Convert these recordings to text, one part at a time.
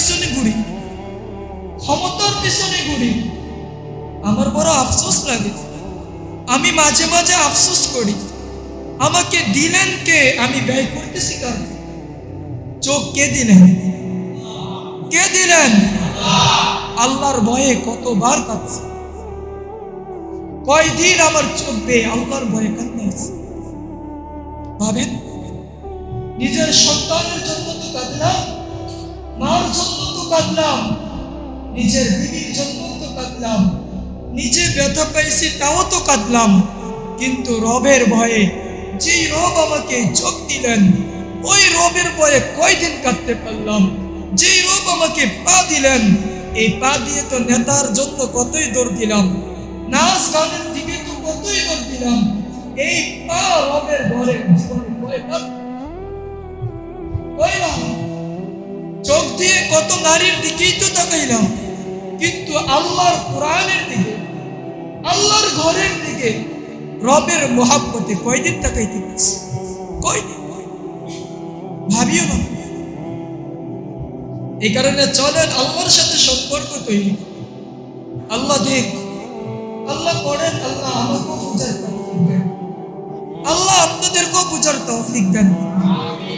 পিছনে ঘুরি। ক্ষমতার পিছনে ঘুরি। আমার বড় আফসোস লাগে। আমি মাঝে মাঝে আফসোস করি। আমাকে দিলেন কে? আমি ব্যয় করতেছি কারণ। চোখ কে দিলেন? কে দিলেন? আল্লাহর ভয়ে কতবার কাঁদছে। কয়দিন আমার চোখ বেয়ে আল্লাহর ভয়ে আছে। ভাবেন? নিজের সন্তানের জন্য তো কাঁদলাম। মার জন্য তো কাঁদলাম, নিজের বিবির জন্য তো কাঁদলাম, নিজে ব্যথা পাইছি তাও তো কাঁদলাম, কিন্তু রবের ভয়ে যেই রব আমাকে চোখ দিলেন, ওই রবের ভয়ে কয়দিন কাঁদতে পারলাম? যেই রব আমাকে পা দিলেন, এই পা দিয়ে তো নেতার জন্য কতই দৌড় দিলাম? নাচ গানের দিকে তো কতই দৌড় দিলাম? এই পা রবের ভয়ে জীবনে ভয়ে দিয়ে কত নারীর দিকেই তো তাকাইলাম কিন্তু আল্লাহর কোরআনের দিকে, আল্লাহর ঘরের দিকে রবের মোহাব্বতে কয়দিন তাকাইতে পারছি? কয়দিন? ভাবিও না। এই কারণে চলেন আল্লাহর সাথে সম্পর্ক তৈরি আল্লাহ দেখ, আল্লাহ করেন, আল্লাহ আমাকেও বুঝার আল্লাহ আপনাদেরকেও বুঝার তৌফিক দেন।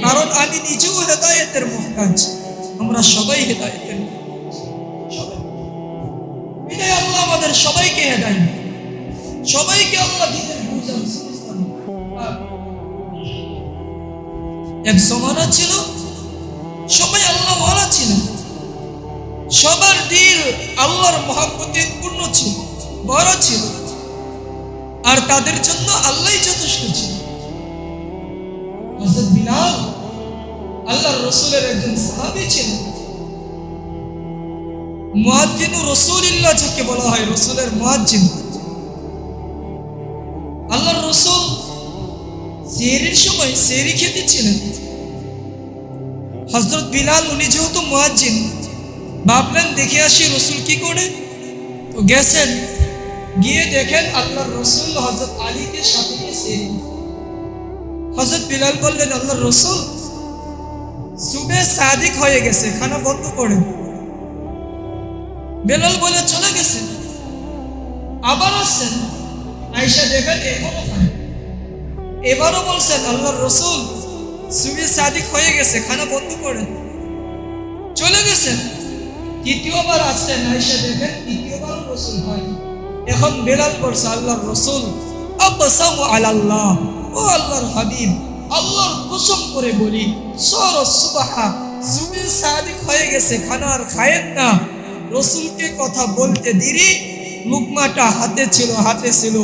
কারণ আমি নিজেও হেদায়েতের মহকাজ আমরা সবাই হেদায়েতের বিদায় আল্লাহ আমাদের সবাইকে সবাইকে আল্লাহ দিনের। এক জমানা ছিল, সবাই আল্লাহ ছিল। সবার দিল আল্লাহর মহাব্বতে পূর্ণ ছিল, বড় ছিল। আর তাদের জন্য আল্লাহ যথেষ্ট ছিল। বিলাল আল্লাহর রসুলের একজন সাহাবী ছিলেন। ভাবলেন দেখে আসি রসুল কি করে। তো গেছেন, গিয়ে দেখেন আল্লাহর রসুল হজরত আলীকে সাথে হজরত বিলাল বললেন, আল্লাহর রসুল সুবে সাদিক হয়ে গেছে, খানা বন্ধ করেন বেলাল বলে, চলে গেছে? আবার আসছেন আইসা দেখেন এবারও বলছেন আল্লাহর রসুল সুবি সাদিক হয়ে গেছে, খানা বন্ধ করেন চলে গেছেন তৃতীয়বার আসছেন আইসা দেখেন তৃতীয়বার রসুল হয়। এখন বেলাল বলছে, আল্লাহর রসুল আলাল্লাহ, ও আল্লাহর হাবিব। আল্লাহর কসম করে বলি, সর সুবাহা সুবি সাদিক হয়ে গেছে, খানা আর খায়েন না। রসুলকে কথা বলতে দিরি লুকমাটা হাতে ছিল হাতে ছিল।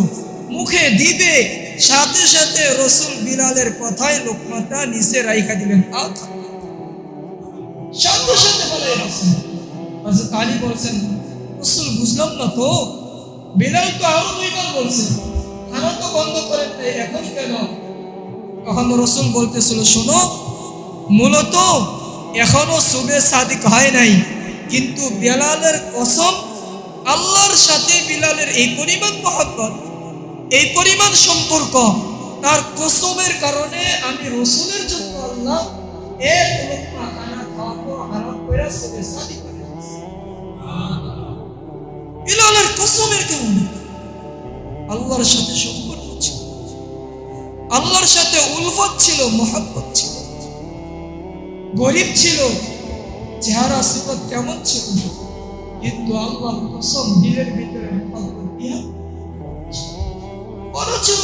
মুখে দিবে, সাথে সাথে রসুল বিলালের কথায় লোকমাটা নিচে রাইখা দিলেন। সাথে সাথে বলে বলছেন, রসুল বুঝলাম না তো। বিলাল তো আরও দুইবার বলছে। খানা তো বন্ধ করেন এখন কেন? তখন রসুল বলতেছিল, শোনো, মূলত এখনও সুবে সাদিক হয় নাই, কিন্তু বেলালের কসম আল্লাহর সাথে বিলালের এই পরিমাণ মহব্বত, এই পরিমাণ সম্পর্ক, তার কসমের কারণে আমি রসুলের জন্য আল্লাহ আল্লাহর সাথে আল্লাহর সাথে উলফত ছিল, মহাব্বত ছিল। গরিব ছিল, চেহারা, সিফত কেমন ছিল? কিন্তু আল্লাহ কসম, দিলের ভিতরে বড় ছিল